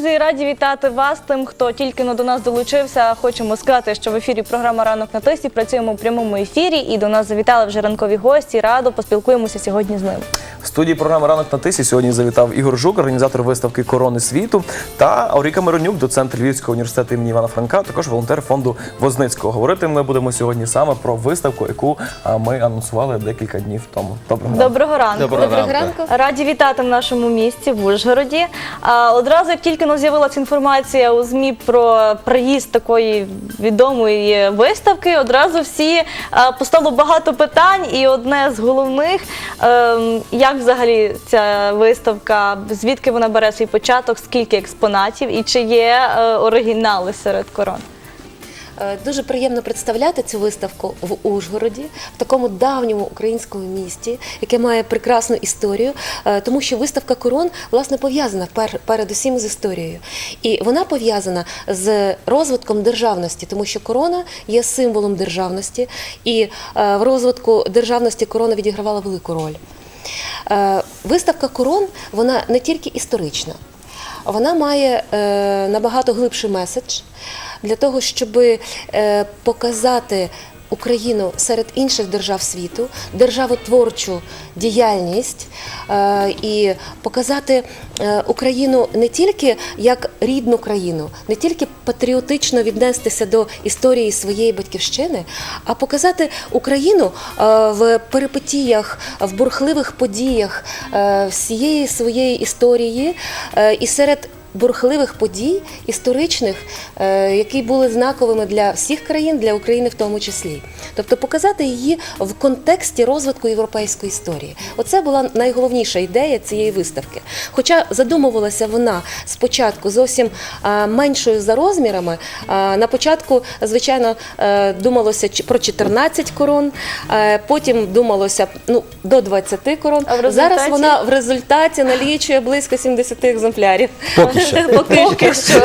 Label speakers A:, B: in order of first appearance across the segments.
A: друзі, раді вітати вас. Тим, хто тільки до нас долучився. Хочемо сказати, що в ефірі програма Ранок на тисі працюємо в прямому ефірі, і до нас завітали вже ранкові гості. Радо поспілкуємося сьогодні з ними.
B: В студії програми Ранок на тисі сьогодні завітав Ігор Жук, організатор виставки Корони світу, та Ауріка Миронюк, доцент Львівського університету імені Івана Франка, також волонтер фонду Возницького. Говорити ми будемо сьогодні саме про виставку, яку ми анонсували декілька днів тому. Доброго ранку.
A: Доброго ранку.
C: Доброго
D: Доброго
C: ранку.
A: Раді вітати в нашому місті в Ужгороді. А, одразу, як тільки ну, з'явилася інформація у ЗМІ про приїзд такої відомої виставки, одразу всі а, постало багато питань, і одне з головних ем, як взагалі ця виставка, звідки вона бере свій початок, скільки експонатів і чи є е, оригінали серед корон.
D: Е, Дуже приємно представляти цю виставку в Ужгороді, в такому давньому українському місті, яке має прекрасну історію, е, тому що виставка корон власне пов'язана пер- передусім з історією. І вона пов'язана з розвитком державності, тому що корона є символом державності, і е, в розвитку державності корона відігравала велику роль. Виставка корон вона не тільки історична, вона має е, набагато глибший меседж для того, щоб е, показати Україну серед інших держав світу, державотворчу діяльність е, і показати е, Україну не тільки як рідну країну, не тільки патріотично віднестися до історії своєї батьківщини, а показати Україну е, в перипетіях, в бурхливих подіях всієї своєї історії і серед бурхливих подій історичних, е, які були знаковими для всіх країн, для України в тому числі. Тобто показати її в контексті розвитку європейської історії. Оце була найголовніша ідея цієї виставки. Хоча задумувалася вона спочатку зовсім меншою за розмірами. На початку, звичайно, е, думалося ч- про 14 корон, е, потім думалося ну, до 20 корон.
A: А в результаті?
D: Зараз вона в результаті налічує близько 70 екземплярів.
C: Поки що.
D: Поки що.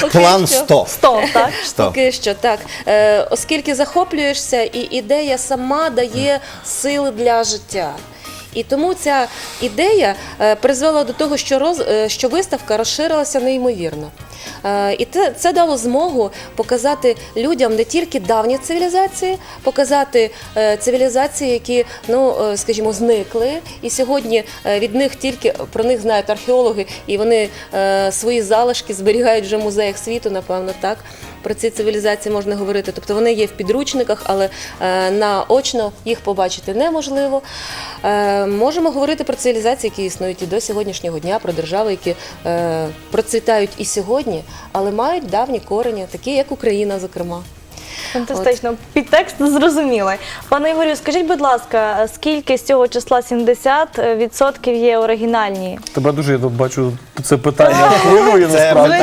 D: Поки
C: План
D: що.
C: 100.
A: 100, так?
C: 100.
D: Поки що так, Е, оскільки захоплюєшся, і ідея сама дає сили для життя. І тому ця ідея е, призвела до того, що роз, е, що виставка розширилася неймовірно. Е, І це, дало змогу показати людям не тільки давні цивілізації, показати е, цивілізації, які, ну е, скажімо, зникли, і сьогодні від них тільки про них знають археологи, і вони свої залишки зберігають вже в музеях світу, напевно, так. Про ці цивілізації можна говорити. Тобто вони є в підручниках, але наочно їх побачити неможливо. Можемо говорити про цивілізації, які існують і до сьогоднішнього дня, про держави, які процвітають і сьогодні, але мають давні корені, такі як Україна, зокрема.
A: Фантастично. Підтекст зрозумілий. Пане Ігорю, скажіть, будь ласка, скільки з цього числа 70% є оригінальні?
B: Тебе дуже я тут бачу це питання хвилює
C: Це
B: насправді.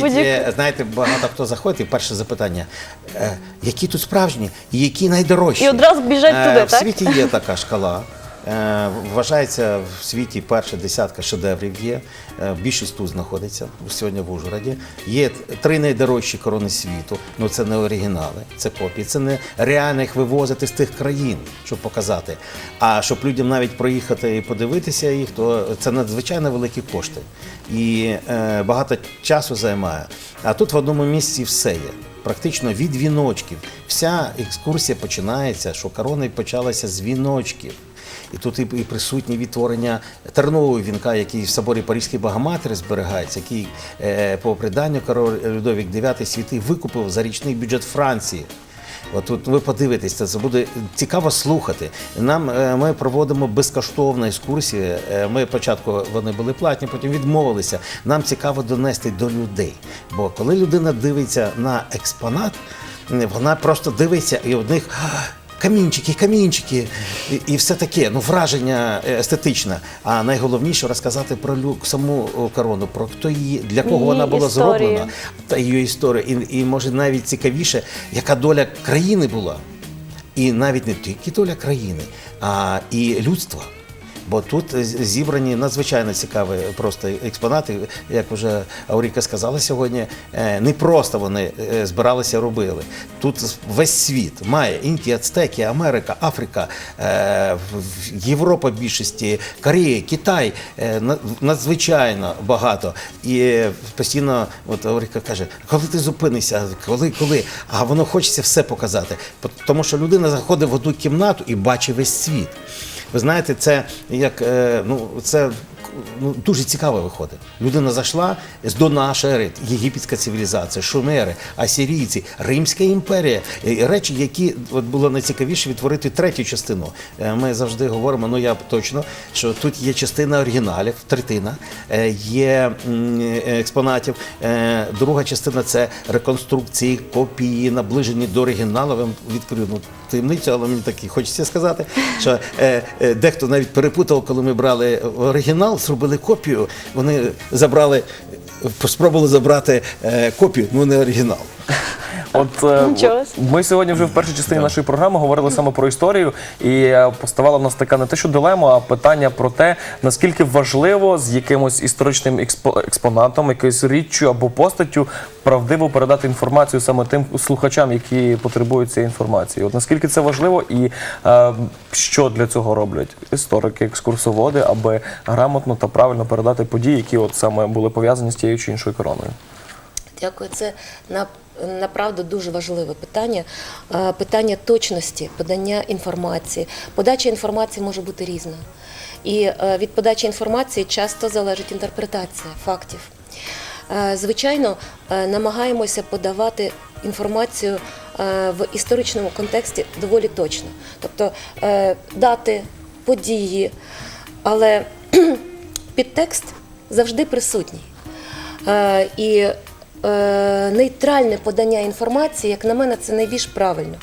A: Звичайно.
C: Е, Знаєте, багато хто заходить, і перше запитання, е, які тут справжні і які найдорожчі?
A: І одразу біжать
C: Е,
A: туди,
C: В
A: так?
C: світі є така шкала. Е, Вважається в світі перша десятка шедеврів є. Е, Більшість тут знаходиться сьогодні в Ужгороді. Є три найдорожчі корони світу. Ну це не оригінали, це копії. Це не реально їх вивозити з тих країн, щоб показати. А щоб людям навіть проїхати і подивитися їх, то це надзвичайно великі кошти. І е, багато часу займає. А тут в одному місці все є практично від віночків. Вся екскурсія починається, що корони почалася з віночків. І тут і, присутні відтворення тернового вінка, який в соборі Паризької Богоматері зберігається, який е, по приданню король Людовік IX святий викупив за річний бюджет Франції. От тут ви подивитесь, це буде цікаво слухати. Нам е, ми проводимо безкоштовну екскурсії. Е, Ми спочатку вони були платні, потім відмовилися. Нам цікаво донести до людей. Бо коли людина дивиться на експонат, вона просто дивиться і в них. «А, Камінчики, камінчики, і, і все таке, ну враження е, естетичне. А найголовніше розказати про люк саму корону, про хто її, для кого
A: Її
C: вона була
A: історію.
C: зроблена, та її історію. І, і може навіть цікавіше, яка доля країни була. І навіть не тільки доля країни, а і людства. Бо тут зібрані надзвичайно цікаві просто експонати. Як вже Ауріка сказала сьогодні, е, не просто вони е, збиралися робили. Тут весь світ має Індія, Ацтеки, Америка, Африка, е, Європа в більшості, Корея, Китай на- надзвичайно багато. І постійно, от Ауріка каже, коли ти зупинишся, коли, коли? А воно хочеться все показати. По- Тому що людина заходить в одну кімнату і бачить весь світ. Ви знаєте, це як е, ну це ну, дуже цікаво виходить. Людина зайшла з до нашої ери, єгипетська цивілізація, шумери, асірійці, Римська імперія. Речі, які от було найцікавіше відтворити третю частину. Е, Ми завжди говоримо, ну я точно, що тут є частина оригіналів, третина, е, є е, експонатів. Е, Друга частина це реконструкції, копії, наближені до оригіналу. Відкрию ну, таємницю, але мені так і хочеться сказати, що е, е, дехто навіть перепутав, коли ми брали оригінал, зробили копію. Вони забрали, спробували забрати е, копію, ну не оригінал.
B: От е,
A: Нічого
B: ми сьогодні вже в першій частині нашої програми говорили саме про історію, і е, поставала в нас така не те, що дилема, а питання про те, наскільки важливо з якимось історичним експо- експонатом, якоюсь річчю або постаттю правдиво передати інформацію саме тим слухачам, які потребують цієї інформації. От наскільки це важливо, і е, що для цього роблять історики, екскурсоводи, аби грамотно та правильно передати події, які от саме були пов'язані з тією чи іншою короною.
D: Дякую. Це на направду дуже важливе питання. Е, Питання точності подання інформації. Подача інформації може бути різна. І е, від подачі інформації часто залежить інтерпретація фактів. Е, Звичайно, намагаємося подавати інформацію в історичному контексті доволі точно. Тобто дати, події, але підтекст завжди присутній. І е, нейтральне подання інформації, як на мене, це найбільш правильно,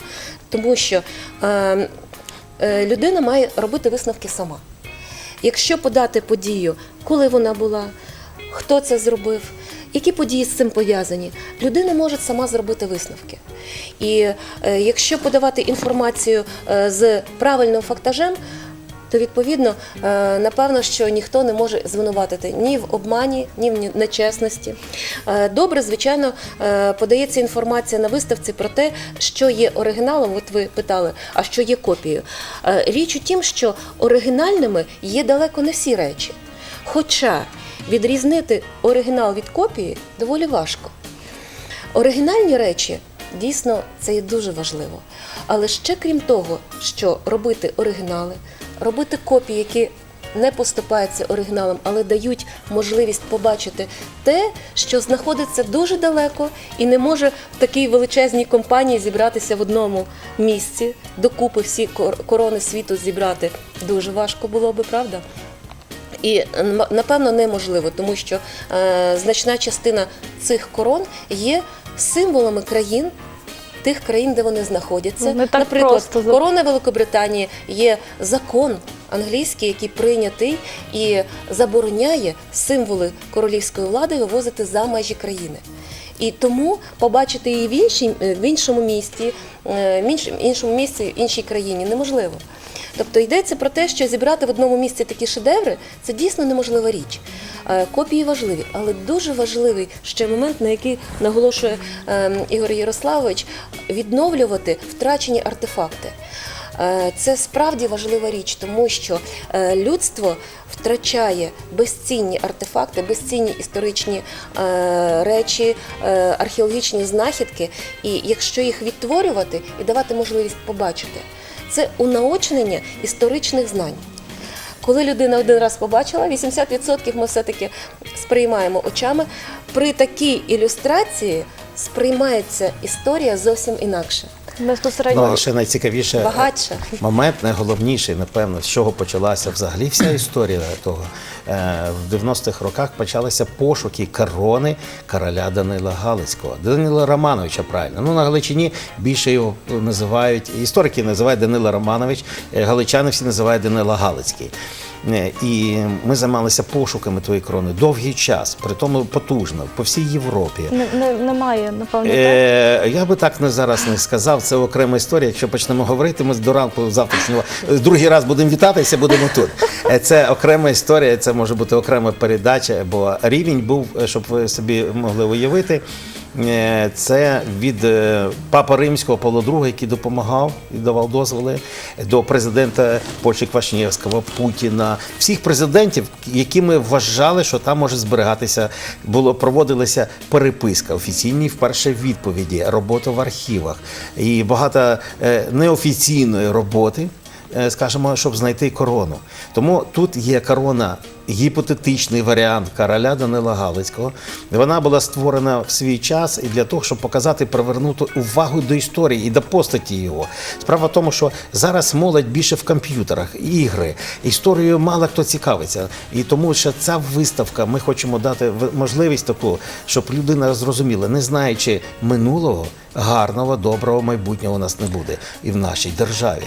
D: тому що е, е, людина має робити висновки сама. Якщо подати подію, коли вона була, хто це зробив, які події з цим пов'язані, людина може сама зробити висновки. І якщо подавати інформацію з правильним фактажем, то відповідно, е, напевно, що ніхто не може звинуватити ні в обмані, ні в нечесності. Е, Добре, звичайно, е, подається інформація на виставці про те, що є оригіналом. От ви питали, а що є копією. Річ у тім, що оригінальними є далеко не всі речі. Хоча відрізнити оригінал від копії доволі важко. Оригінальні речі дійсно це є дуже важливо. Але ще крім того, що робити оригінали, робити копії, які не поступаються оригіналам, але дають можливість побачити те, що знаходиться дуже далеко і не може в такій величезній компанії зібратися в одному місці, докупи всі корони світу зібрати дуже важко було би, правда? І напевно неможливо, тому що е, значна частина цих корон є символами країн. Тих країн, де вони знаходяться,
A: Ну, не так
D: наприклад,
A: просто
D: корона Великобританії є закон англійський, який прийнятий і забороняє символи королівської влади вивозити за межі країни. І тому побачити її в, іншій, в іншому місті, е, в іншому місці, в іншій країні неможливо. Тобто йдеться про те, що зібрати в одному місці такі шедеври це дійсно неможлива річ. Е, Копії важливі, але дуже важливий ще момент, на який наголошує ем, Ігор Ярославович, відновлювати втрачені артефакти. Е, Це справді важлива річ, тому що е, людство втрачає безцінні артефакти, безцінні історичні речі, археологічні знахідки. І якщо їх відтворювати і давати можливість побачити, це унаочнення історичних знань. Коли людина один раз побачила, 80% ми все-таки сприймаємо очами. При такій ілюстрації сприймається історія зовсім інакше.
A: Безпосередньо.
C: Ну, ще найцікавіше
D: Багатше.
C: момент, найголовніший, напевно, з чого почалася взагалі вся історія того. Е, В 90-х роках почалися пошуки корони короля Данила Галицького, Данила Романовича, правильно. Ну, на Галичині більше його називають, історики називають Данила Романович, е, галичани всі називають Данила Галицький. Е, І ми займалися пошуками тої корони довгий час, при тому потужно, по всій Європі.
A: Не, не, немає, напевно, так?
C: Е, я би так не зараз не сказав. Це окрема історія. Якщо почнемо говорити, ми до ранку завтрашнього е, другий раз будемо вітатися, будемо тут. Е, Це окрема історія, це може бути окрема передача, бо рівень був, щоб ви собі могли уявити. Е, Це від е, Папа Римського Павла II, який допомагав і давав дозволи до президента Польщі Квашнєвського, Путіна, всіх президентів, які ми вважали, що там може зберігатися, було проводилася переписка, офіційні вперше відповіді, робота в архівах і багато е, неофіційної роботи. Е, Скажімо, щоб знайти корону. Тому тут є корона, гіпотетичний варіант короля Данила Галицького. Вона була створена в свій час і для того, щоб показати, привернути увагу до історії і до постаті його. Справа в тому, що зараз молодь більше в комп'ютерах, ігри, історією мало хто цікавиться. І тому що ця виставка, ми хочемо дати можливість таку, щоб людина зрозуміла, не знаючи минулого, гарного, доброго майбутнього у нас не буде і в нашій державі.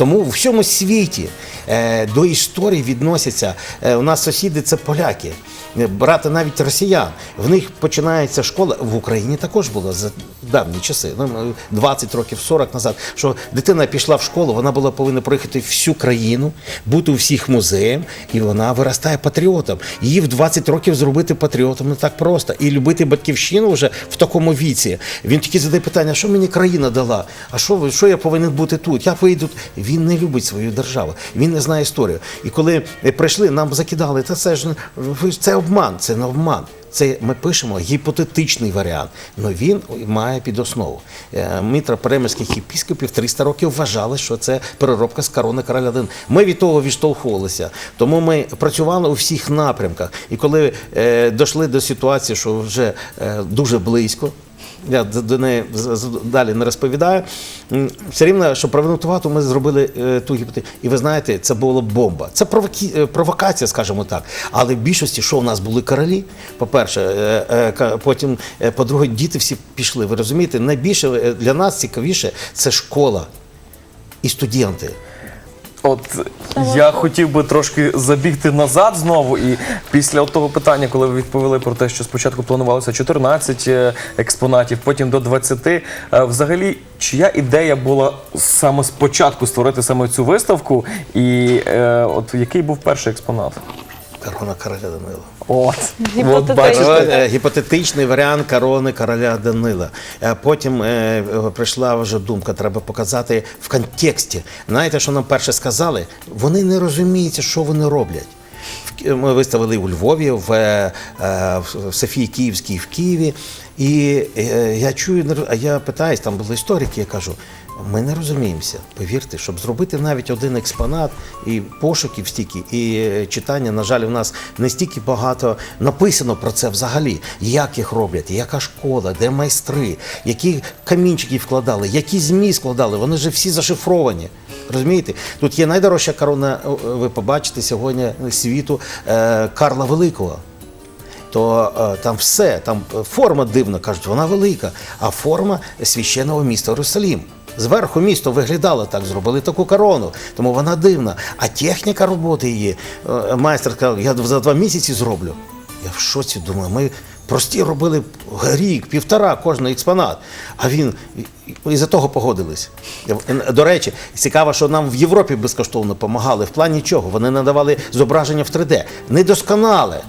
C: Тому в всьому світі е, до історії відносяться. Е, у нас сусіди це поляки, брати навіть росіян. В них починається школа в Україні також було за давні часи, ну, 20 років, 40 назад. Що дитина пішла в школу, вона була повинна проїхати всю країну, бути у всіх музеях, і вона виростає патріотом. Її в 20 років зробити патріотом не так просто. І любити батьківщину вже в такому віці. Він тільки задає питання, що мені країна дала? А що що я повинен бути тут? Я поїду. Він не любить свою державу, він не знає історію. І коли е, прийшли, нам закидали, та це ж- це обман, це не обман. Це ми пишемо гіпотетичний варіант, але він має під основу. Е, Митра перемирських єпіскопів 300 років вважали, що це переробка з корони короля Дин. Ми від того відштовхувалися. Тому ми працювали у всіх напрямках. І коли е, дійшли до ситуації, що вже е, дуже близько. Я до- неї далі не розповідаю. Все рівно, щоб привернути увагу, ми зробили е, ту гіпотезу. І ви знаєте, це була бомба. Це е, провокація, скажімо так. Але в більшості, що у нас були королі, по-перше, е, потім, по-друге, діти всі пішли. Ви розумієте, найбільше для нас цікавіше це школа і студенти.
B: От я хотів би трошки забігти назад знову, і після того питання, коли ви відповіли про те, що спочатку планувалося 14 е, експонатів, потім до 20, е, взагалі, чия ідея була саме спочатку створити саме цю виставку, і е, от який був перший експонат?
C: Корона короля Данила.
B: От, от бачите.
C: Е, Гіпотетичний варіант корони короля Данила. Е, Потім е, прийшла вже думка, треба показати в контексті. Знаєте, що нам перше сказали? Вони не розуміють, що вони роблять. Ми виставили у Львові, в, в Софії Київській, в Києві. І я чую, а я питаюсь, там були історики, я кажу, ми не розуміємося. Повірте, щоб зробити навіть один експонат і пошуків стільки, і е, читання, на жаль, у нас не стільки багато написано про це взагалі, як їх роблять, яка школа, де майстри, які камінчики вкладали, які змі складали, вони ж всі зашифровані. Розумієте? Тут є найдорожча корона, е, ви побачите сьогодні світу е, Карла Великого то е, там все, там е, форма дивна, кажуть, вона велика, а форма священного міста Єрусалім. Зверху місто виглядало так, зробили таку корону, тому вона дивна. А техніка роботи її, е, майстер сказав, я за два місяці зроблю. Я в шоці думаю, ми прості робили рік, півтора кожен експонат. А він і за того погодились. До речі, цікаво, що нам в Європі безкоштовно допомагали. В плані чого? Вони надавали зображення в 3D. Недосконале.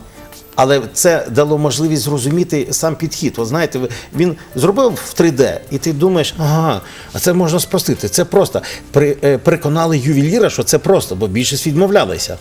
C: Але це дало можливість зрозуміти сам підхід. От знаєте, він зробив в 3D, і ти думаєш, ага, а це можна спростити. Це просто При, е, переконали ювеліра, що це просто, бо більшість відмовлялися.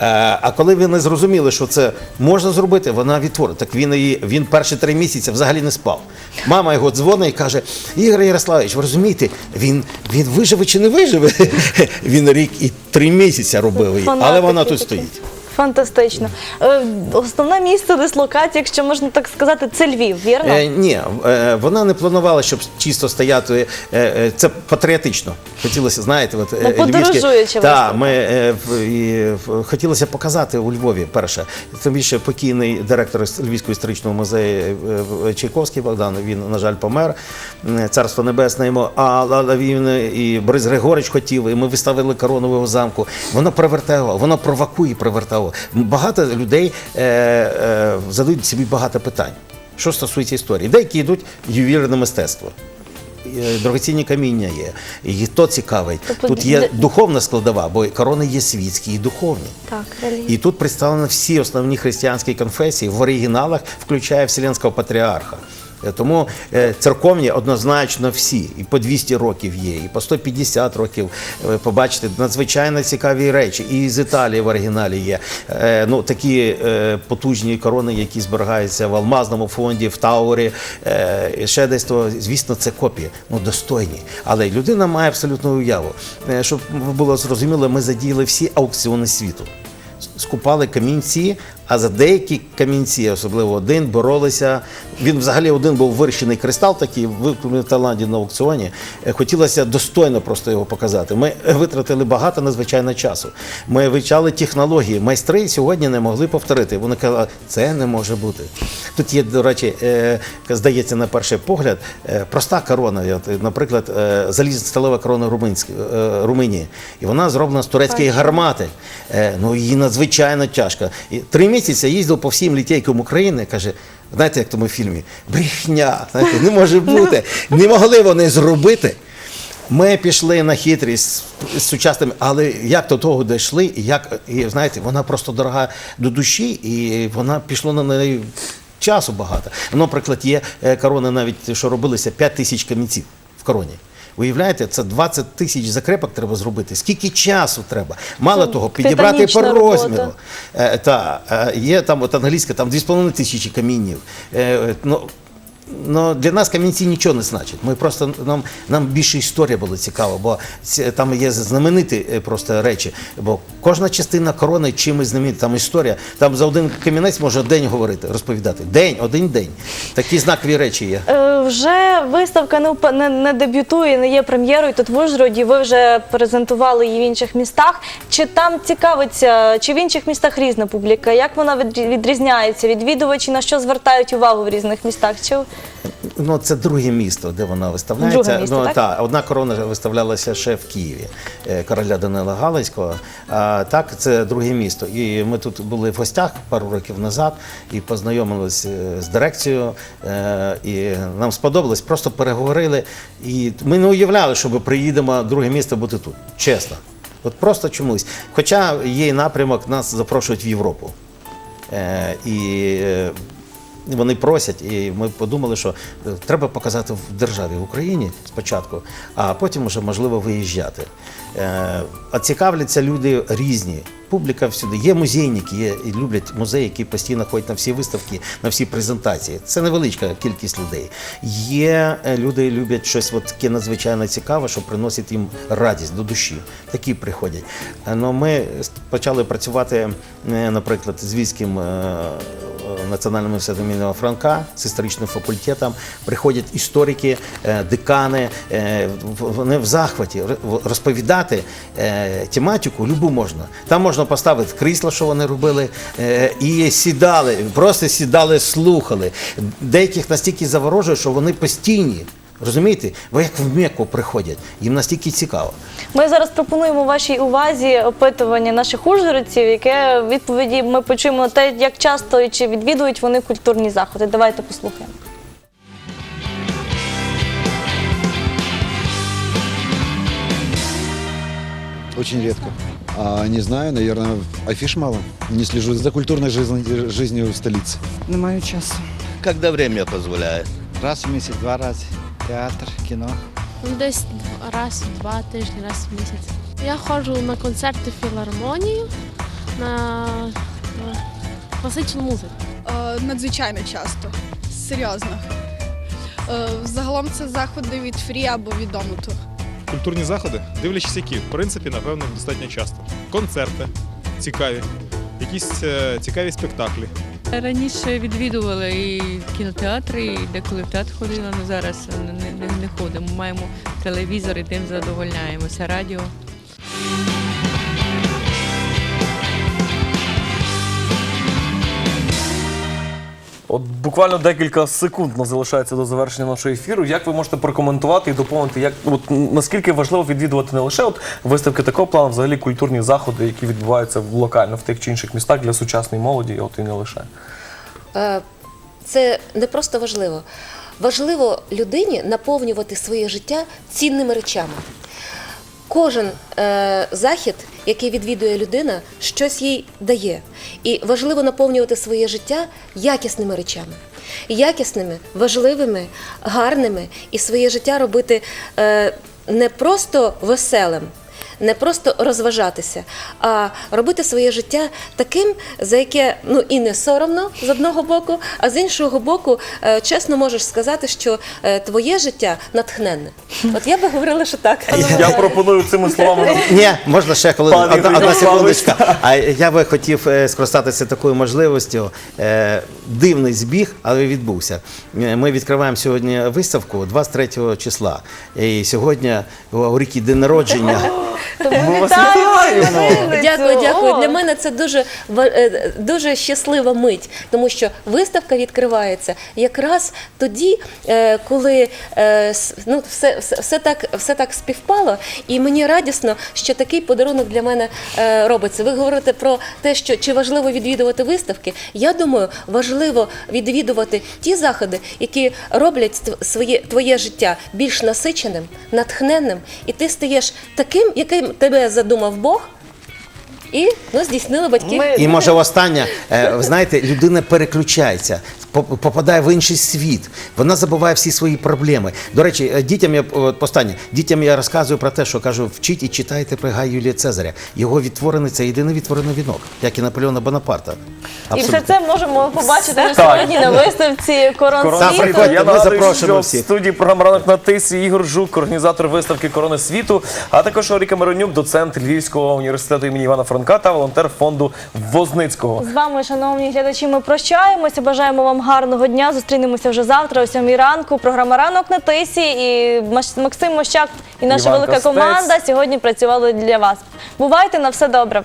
C: Е, а коли вони зрозуміли, що це можна зробити, вона відтворила. Так він її він перші три місяці взагалі не спав. Мама його дзвонить і каже: Ігор Ярославович, ви розумієте, він, він виживе чи не виживе? Він рік і три місяці робив її, але вона тут стоїть.
A: Фантастично. Е, Основне місце дислокації, якщо можна так сказати, це Львів, вірно?
C: Е, ні, е, вона не планувала, щоб чисто стояти. е, е, це патріотично. Хотілося, знаєте, от, е,
A: Ну, подорожуючи
C: Так,
A: виставка.
C: ми е, в- і, в- хотілося показати у Львові перше. Тим більше покійний директор іс- Львівського історичного музею е, Чайковський Богдан, він, на жаль, помер. Царство Небесне йому. А, але він і Борис Григорич хотів, і ми виставили коронового замку. Воно привертає, увагу, воно провокує, привертає. Увагу. Багато людей е, е, задають собі багато питань. Що стосується історії, деякі йдуть в мистецтво. Е, Дорогоцінні каміння є, і то цікавить.
A: Тобто
C: Тут є
A: де-
C: духовна складова, бо корони є світські і духовні.
A: Так.
C: І тут представлені всі основні християнські конфесії в оригіналах, включає Вселенського патріарха. Е, Тому е, церковні однозначно всі, і по 200 років є, і по 150 років. Ви побачите надзвичайно цікаві речі. І з Італії в оригіналі є е, ну, такі е, потужні корони, які зберігаються в Алмазному фонді, в Таурі, е, ще десь то, звісно, це копії, ну достойні. Але людина має абсолютну уяву. Е, Щоб було зрозуміло, ми задіяли всі аукціони світу скупали камінці, а за деякі камінці, особливо один, боролися. Він взагалі один був вирощений кристал, такий викуплений в Таїланді на аукціоні. Е, Хотілося достойно просто його показати. Ми витратили багато надзвичайно часу. Ми вивчали технології. Майстри сьогодні не могли повторити. Вони казали, це не може бути. Тут є, до речі, е, здається, на перший погляд, е, проста корона. Наприклад, е, залізна сталева корона е, Румунії. І вона зроблена з турецької гармати. Е, Ну, її надзвичайно тяжко. Три місяці їздив по всім літейкам України, каже. Знаєте, як в тому фільмі? Брехня, знаєте, не може бути. Не могли вони зробити. Ми пішли на хитрість з сучасними, але як до того дійшли, і як і знаєте, вона просто дорога до душі, і вона пішло на неї часу багато. Ну, Наприклад, є е, корони, навіть що робилися 5 тисяч камінців в короні. Уявляєте, це 20 тисяч закрепок треба зробити. Скільки часу треба? Мало того, підібрати по розміру. Е, та, е, є там от англійська, там 2,5 тисячі камінів. Е, е, ну, Ну, для нас камінці нічого не значать. Ми просто нам, нам більше історія була цікава, бо там є знамениті е, просто речі. Бо кожна частина корони чимось знаменита, там історія. Там за один камінець може день говорити, розповідати. День, один день. Такі знакові речі є.
A: Е, Вже виставка не, не, не дебютує, не є прем'єрою тут в Ужгороді. Ви вже презентували її в інших містах. Чи там цікавиться, чи в інших містах різна публіка? Як вона відрізняється? Відвідувачі на що звертають увагу в різних містах? Чи
C: Ну, це друге місто, де вона виставляється.
A: Друге місто,
C: ну,
A: так?
C: та, одна корона виставлялася ще в Києві, е, короля Данила Галицького. А так, це друге місто. І ми тут були в гостях пару років назад і познайомилися з дирекцією. е, І нам сподобалось, просто переговорили. І ми не уявляли, що ми приїдемо друге місто бути тут. Чесно. От просто чомусь. Хоча є напрямок, нас запрошують в Європу. Е, і е, вони просять, і ми подумали, що е, треба показати в державі в Україні спочатку, а потім вже можливо виїжджати. Е, А цікавляться люди різні. Публіка всюди. Є музейники, є і люблять музеї, які постійно ходять на всі виставки, на всі презентації. Це невеличка кількість людей. Є е, люди, люблять щось от таке надзвичайно цікаве, що приносить їм радість до душі. Такі приходять. Е, Ну, ми почали працювати, наприклад, з Львівським Національним університетом імені Франка з історичним факультетом приходять історики, е, декани. е, Вони в захваті розповідати е, тематику любу можна. Там можна поставити крісло, що вони робили, і сідали, просто сідали, слухали. Деяких настільки заворожує, що вони постійні. Розумієте, ви як в Мекку приходять, їм настільки цікаво.
A: Ми зараз пропонуємо вашій увазі опитування наших ужгородців, яке відповіді ми почуємо на те, як часто і чи відвідують вони культурні заходи. Давайте послухаємо.
E: Очень редко. А, не знаю, наверное, афиш мало. Не слежу за культурной жизнью, жизнью в столице.
F: Не маю часу.
G: Когда время позволяет.
F: Раз в місяць, два рази. Театр, кіно.
H: Ну, Десь раз в два тижні, раз в місяць. Я ходжу на концерти в філармонію, на, класичну музику.
I: Е, надзвичайно часто. Серйозно. Е, Загалом це заходи від фрі або від домуту.
J: Культурні заходи, дивлячись які, в принципі, напевно, достатньо часто. Концерти цікаві, якісь якісь е, цікаві спектаклі.
K: Раніше відвідували і кінотеатри, і деколи в театр ходила, але зараз не, не, не ходимо. Маємо телевізор і тим задовольняємося. Радіо.
B: От буквально декілька секунд нас залишається до завершення нашого ефіру. Як ви можете прокоментувати і доповнити, як от наскільки важливо відвідувати не лише от виставки такого плану, взагалі культурні заходи, які відбуваються локально в тих чи інших містах для сучасної молоді, от і не лише.
D: Е, Це не просто важливо. Важливо людині наповнювати своє життя цінними речами. Кожен е, захід, який відвідує людина, щось їй дає. І важливо наповнювати своє життя якісними речами. Якісними, важливими, гарними, і своє життя робити е, не просто веселим, не просто розважатися, а робити своє життя таким, за яке ну і не соромно з одного боку, а з іншого боку, е, чесно можеш сказати, що е, твоє життя натхненне. От я би говорила, що так.
B: Я пропоную цими словами
C: Ні, можна ще коли одна, одна секундочка. А я би хотів е, скористатися такою можливістю. Дивний збіг, але відбувся. Ми відкриваємо сьогодні виставку 23 числа. І сьогодні у Рікі день народження.
A: Вітаю!
B: вітаємо.
D: Дякую, дякую. Для мене це дуже ва- е, дуже щаслива мить, тому що виставка відкривається якраз тоді, е, коли е, ну, все, все, все, так, все так співпало, і мені радісно, що такий подарунок для мене робиться. Ви говорите про те, що чи важливо відвідувати виставки. Я думаю, важливо відвідувати ті заходи, які роблять своє твоє життя більш насиченим, натхненним, і ти стаєш таким, яким тебе задумав Бог. І ну, здійснили батьки.
A: Ми-
C: І може останнє, е, ви знаєте, людина переключається, попадає в інший світ. Вона забуває всі свої проблеми. До речі, е, дітям я от останнє, дітям я розказую про те, що кажу, вчіть і читайте при Гай Юлія Цезаря. Його відтворений це єдиний відтворений вінок, як і Наполеона Бонапарта.
A: І все це можемо побачити
B: Так.
A: сьогодні на виставці Корон
B: Корона
A: світу.
B: Я
C: ми
B: нагадую,
C: запрошуємо
B: що в студії програми Ранок на тисі Ігор Жук, організатор виставки Корони світу, а також Оріка Миронюк, доцент Львівського університету імені Івана Франка та волонтер фонду Возницького.
A: З вами, шановні глядачі, ми прощаємося. Бажаємо вам гарного дня. Зустрінемося вже завтра о 7 ранку. Програма ранок на тисі. І Максим Мощак і наша велика команда сьогодні працювали для вас. Бувайте на все добре.